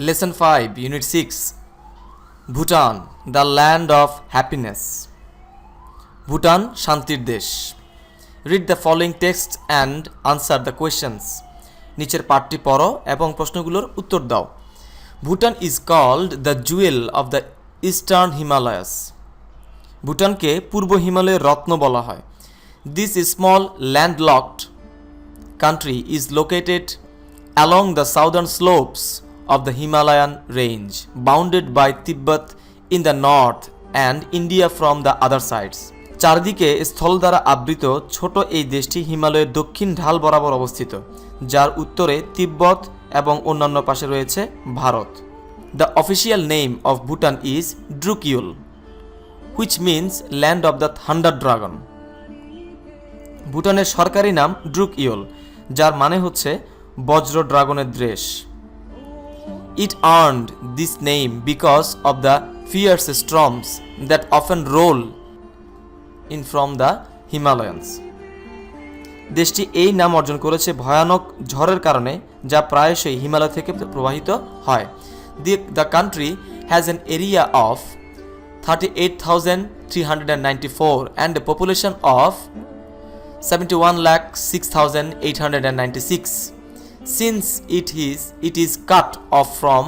Lesson 5, Unit 6 Bhutan, the land of happiness. Bhutan শান্তির দেশ read the following text and answer the questions নিচের পাঠটি পড়ো এবং প্রশ্নগুলোর উত্তর দাও। Bhutan is called the jewel of the eastern Himalayas ভুটানকে পূর্ব হিমালয়ের রত্ন বলা হয়। This small landlocked country is located along the southern slopes of the Himalayan range, bounded by Tibet in the north and India from the other sides. চারদিকে স্থল দ্বারা আবৃত ছোট এই দেশটি হিমালয়ের দক্ষিণ ঢাল বরাবর অবস্থিত যার উত্তরে তিব্বত এবং অন্যান্য পাশে রয়েছে Bharat. The official name of Bhutan is Druk Yul which means land of the thunder dragon ভুটানের সরকারি নাম ড্রুক যার মানে হচ্ছে বজ্র ড্রাগনের দেশ। It earned this name because of the fierce storms that often roll in from the Himalayas দেশটি এই নাম অর্জন করেছে ভয়ানক ঝড়ের কারণে, যা প্রায়শই হিমালয় থেকে প্রবাহিত হয়। The the country has an area of thirty eight thousand three hundred and ninety four and population of 71 lakh 6896 since it is it is cut off from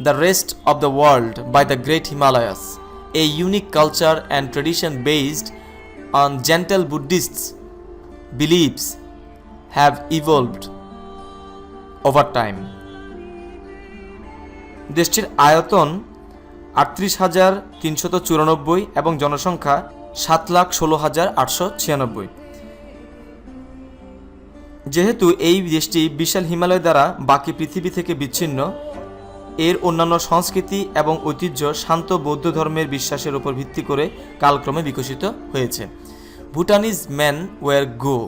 the rest of the world by the great himalayas a unique culture and tradition based on gentle buddhists beliefs have evolved over time দেশটির আয়তন আটত্রিশ হাজার তিনশত চুরানব্বই এবং জনসংখ্যা সাত লাখ ষোলো হাজার আটশো ছিয়ানব্বই যেহেতু এই দেশটি বিশাল হিমালয় দ্বারা বাকি পৃথিবী থেকে বিচ্ছিন্ন, এর অন্যান্য সংস্কৃতি এবং ঐতিহ্য শান্ত বৌদ্ধ ধর্মের বিশ্বাসের উপর ভিত্তি করে কালক্রমে বিকশিত হয়েছে। Bhutanese man wear gho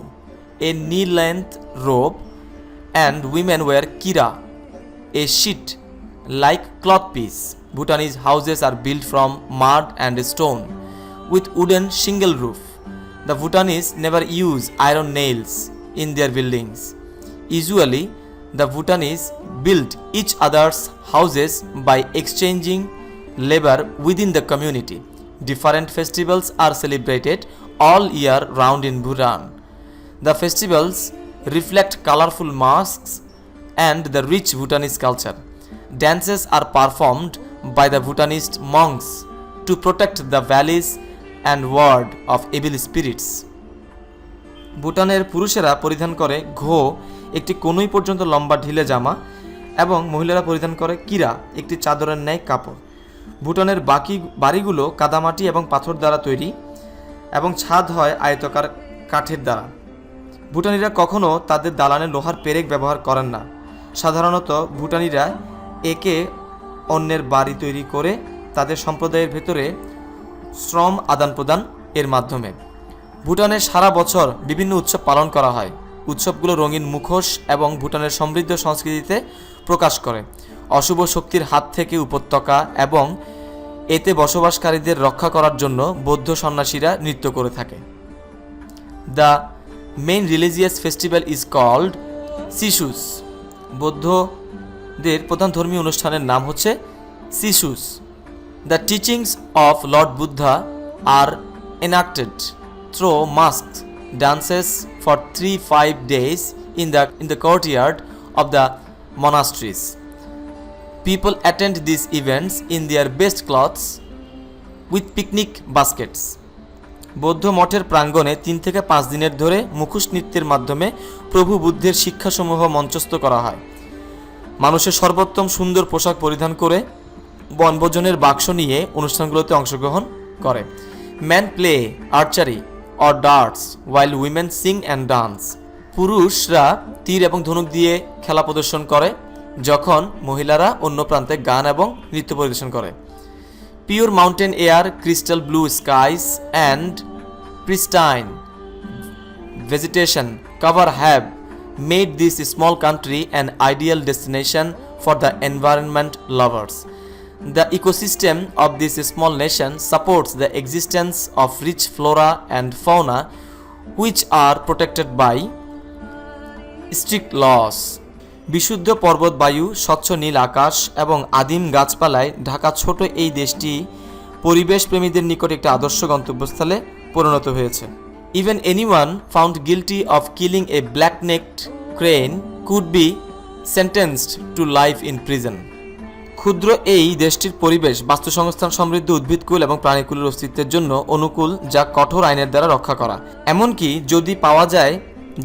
a knee length robe and women wear kira a sheet like cloth piece Bhutanese houses are built from mud and stone with wooden shingle roof. The Bhutanese never use iron nails. In their buildings. Usually, the Bhutanese build each other's houses by exchanging labor within the community. Different festivals are celebrated all year round in Bhutan. The festivals reflect colorful masks and the rich Bhutanese culture. Dances are performed by the Bhutanese monks to protect the valleys and ward of evil spirits. ভুটানের পুরুষেরা পরিধান করে ঘো, একটি কনুই পর্যন্ত লম্বা ঢিলে জামা এবং মহিলারা পরিধান করে কিরা, একটি চাদরের ন্যায় কাপড়। ভুটানের বাকি বাড়িগুলো কাদামাটি এবং পাথর দ্বারা তৈরি এবং ছাদ হয় আয়তকার কাঠের দ্বারা। ভুটানিরা কখনও তাদের দালানে লোহার পেরেক ব্যবহার করেন না। সাধারণত ভুটানিরা একে অন্যের বাড়ি তৈরি করে তাদের সম্প্রদায়ের ভেতরে শ্রম আদান প্রদান এর মাধ্যমে। ভুটানে সারা বছর বিভিন্ন উৎসব পালন করা হয়। উৎসবগুলো রঙিন মুখোশ এবং ভুটানের সমৃদ্ধ সংস্কৃতিতে প্রকাশ করে। অশুভ শক্তির হাত থেকে উপত্যকা এবং এতে বসবাসকারীদের রক্ষা করার জন্য বৌদ্ধ সন্ন্যাসীরা নৃত্য করে থাকে। The main religious festival is called Tsechu. বৌদ্ধদের প্রধান ধর্মীয় অনুষ্ঠানের নাম হচ্ছে Tsechu. The teachings of lord Buddha are enacted through mask dances for three five days in the in the courtyard of the monasteries people attend this events in their best clothes with picnic baskets বৌদ্ধ মঠের প্রাঙ্গণে তিন থেকে পাঁচ দিনের ধরে মুখোশ নৃত্যের মাধ্যমে প্রভু বুদ্ধের শিক্ষাসমূহ মঞ্চস্থ করা হয়। মানুষের সর্বোত্তম সুন্দর পোশাক পরিধান করে বনভোজনের বাক্স নিয়ে অনুষ্ঠানগুলোতে অংশগ্রহণ করে। Man play, archery or darts while women sing and dance পুরুষরা তীর এবং ধনুক দিয়ে খেলা প্রদর্শন করে, যখন মহিলারা অন্য প্রান্তে গান এবং নৃত্য পরিবেশন করে pure mountain air crystal blue skies and pristine vegetation cover have made this small country an ideal destination for the environment lovers. The ecosystem of this small nation supports the existence of rich flora and fauna, which are protected by strict laws. বিশুদ্ধ পর্বত বায়ু, স্বচ্ছ নীল আকাশ এবং আদিম গাছপালায় ঢাকা ছোট এই দেশটি পরিবেশ প্রেমীদের নিকট একটি আদর্শ গন্তব্যস্থলে পরিণত হয়েছে even anyone found guilty of killing a black necked crane could be sentenced to life in prison ক্ষুদ্র এই দেশটির পরিবেশ, বাস্তুসংস্থান সমৃদ্ধ, উদ্ভিদকুল এবং প্রাণীকুলের অস্তিত্বের জন্য অনুকূল যা কঠোর আইনের দ্বারা রক্ষা করা। এমনকি যদি পাওয়া যায়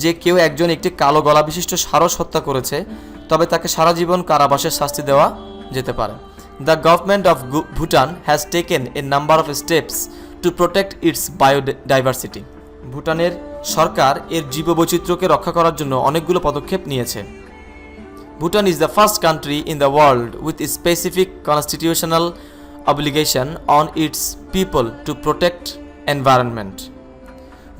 যে কেউ একজন একটি কালো গলা বিশিষ্ট সারস হত্যা করেছে, তবে তাকে সারা জীবন কারাবাসের শাস্তি দেওয়া যেতে পারে। The government of Bhutan has taken a number of steps to protect its biodiversity. ভুটানের সরকার এর জীববৈচিত্র্যকে রক্ষা করার জন্য অনেকগুলো পদক্ষেপ নিয়েছে। Bhutan is the first country in the world with a specific constitutional obligation on its people to protect environment.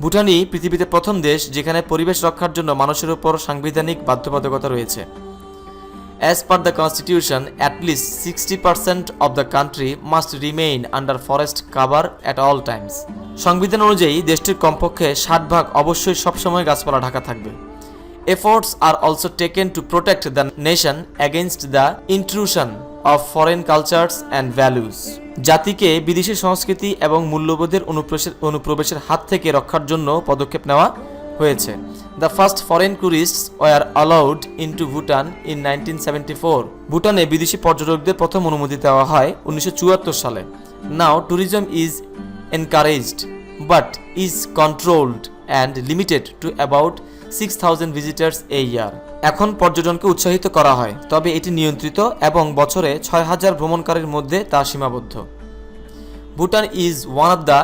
ভুটানই পৃথিবীতে প্রথম দেশ যেখানে পরিবেশ রক্ষার জন্য মানুষের উপর সাংবিধানিক বাধ্যবাধকতা রয়েছে As per the constitution, at least 60% of the country must remain under forest cover at all times. সংবিধান অনুযায়ী দেশটির কমপক্ষে ষাট ভাগ অবশ্যই সবসময় গাছপালা ঢাকা থাকবে Efforts are also taken to protect the nation against the intrusion of foreign cultures and values. জাতিকে বিদেশি সংস্কৃতি এবং মূল্যবোধের অনুপ্রবেশের হাত থেকে রক্ষার জন্য পদক্ষেপ নেওয়া হয়েছে। The first foreign tourists were allowed into Bhutan in nineteen seventy four ভুটানে বিদেশি পর্যটকদের প্রথম অনুমতি দেওয়া হয় উনিশশো চুয়াত্তর সালে। Now tourism is encouraged but is controlled and limited to about six thousand visitors a year এখন পর্যটনকে উৎসাহিত করা হয়, তবে এটি নিয়ন্ত্রিত এবং বছরে ছয় হাজার ভ্রমণকারীর মধ্যে তা সীমাবদ্ধ। Bhutan is one of the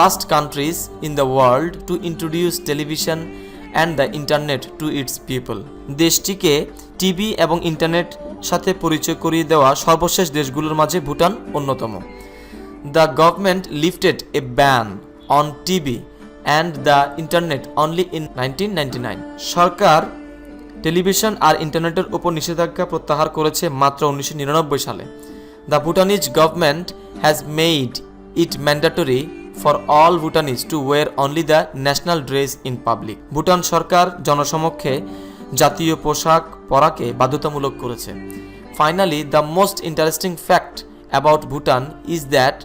last countries in the world to introduce television and the internet to its people দেশটিকে টিভি এবং ইন্টারনেট সাথে পরিচয় করিয়ে দেওয়া সর্বশেষ দেশগুলোর মাঝে ভুটান অন্যতম। The government lifted a ban on TV and the internet only in nineteen Sarkar television আর ইন্টারনেটের উপর নিষেধাজ্ঞা প্রত্যাহার করেছে মাত্র উনিশশো নিরানব্বই সালে। The Bhutanese government has made it mandatory for all Bhutanese to wear only the national dress in public Bhutan সরকার জনসমক্ষে জাতীয় পোশাক পরাকে বাধ্যতামূলক করেছে। Finally the most interesting fact about Bhutan is that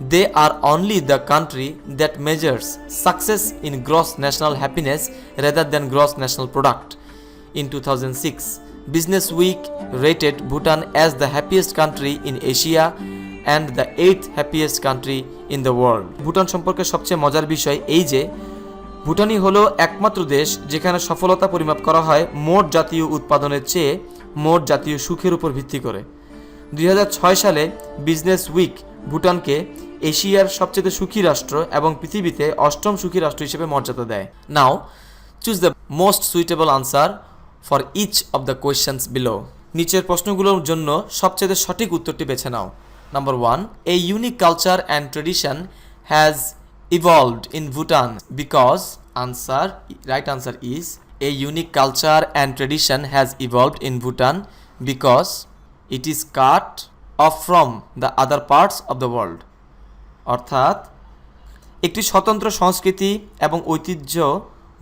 they are only the country that measures success in gross national happiness rather than gross national product in two thousand six business week rated Bhutan as the happiest country in Asia and the eighth happiest country in the world Bhutan সম্পর্কে সবচেয়ে মজার বিষয় এই যে, ভুটানই হল একমাত্র দেশ যেখানে সফলতা পরিমাপ করা হয় মোট জাতীয় উৎপাদনের চেয়ে মোট জাতীয় সুখের উপর ভিত্তি করে। দুই হাজার ছয় সালে বিজনেস উইক ভুটানকে এশিয়ার সবচেয়ে সুখী রাষ্ট্র এবং পৃথিবীতে অষ্টম সুখী রাষ্ট্র হিসেবে মর্যাদা দেয়। Now choose the most suitable answer for each of the questions below নিচের প্রশ্নগুলোর জন্য সবচেয়ে সঠিক উত্তরটি বেছে নাও। Number one a unique culture and tradition has evolved in Bhutan because answer right answer is a unique culture and tradition has evolved in Bhutan because it is cut off from the other parts of the world অর্থাৎ একটি স্বতন্ত্র সংস্কৃতি এবং ঐতিহ্য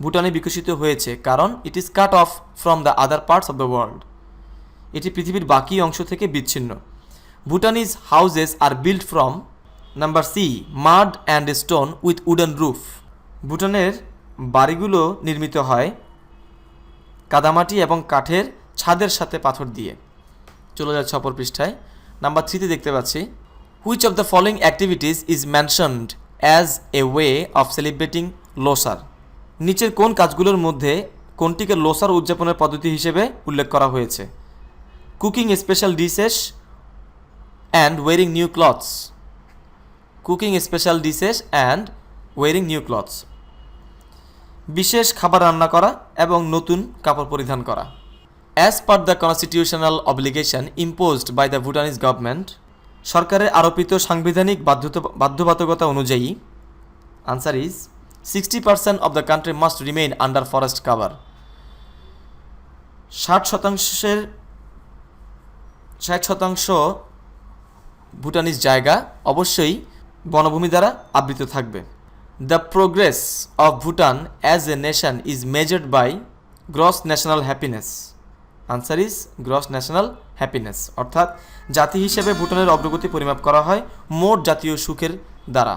ভুটানে বিকশিত হয়েছে, কারণ it is cut off from the other parts of the world এটি পৃথিবীর বাকি অংশ থেকে বিচ্ছিন্ন। Bhutanese houses are build from number C mud and stone with wooden roof. ভুটানের বাড়িগুলো নির্মিত হয় কাদামাটি এবং কাঠের ছাদের সাথে পাথর দিয়ে। চলে যাচ্ছে অপর পৃষ্ঠায়। নাম্বার থ্রিতে দেখতে পাচ্ছি। Which of the following activities is mentioned as a way of celebrating Losar নিচের কোন কাজগুলোর মধ্যে কোনটিকে লোসার উদযাপনের পদ্ধতি হিসেবে উল্লেখ করা হয়েছে? Cooking special dishes and wearing new clothes cooking special dishes and wearing new clothes বিশেষ খাবার রান্না করা এবং নতুন কাপড় পরিধান করা। As per the constitutional obligation imposed by the Bhutanese government সরকারের আরোপিত সাংবিধানিক বাধ্যবাধকতা অনুযায়ী answer is sixty percent of the country must remain under forest cover ষাট শতাংশের, ষাট শতাংশ ভুটানিজ জায়গা অবশ্যই বনভূমি দ্বারা আবৃত থাকবে। The progress of Bhutan as a nation is measured by gross national happiness answer is gross national happiness অর্থাৎ জাতি হিসেবে ভুটানের অগ্রগতি পরিমাপ করা হয় মোট জাতীয় সুখের দ্বারা।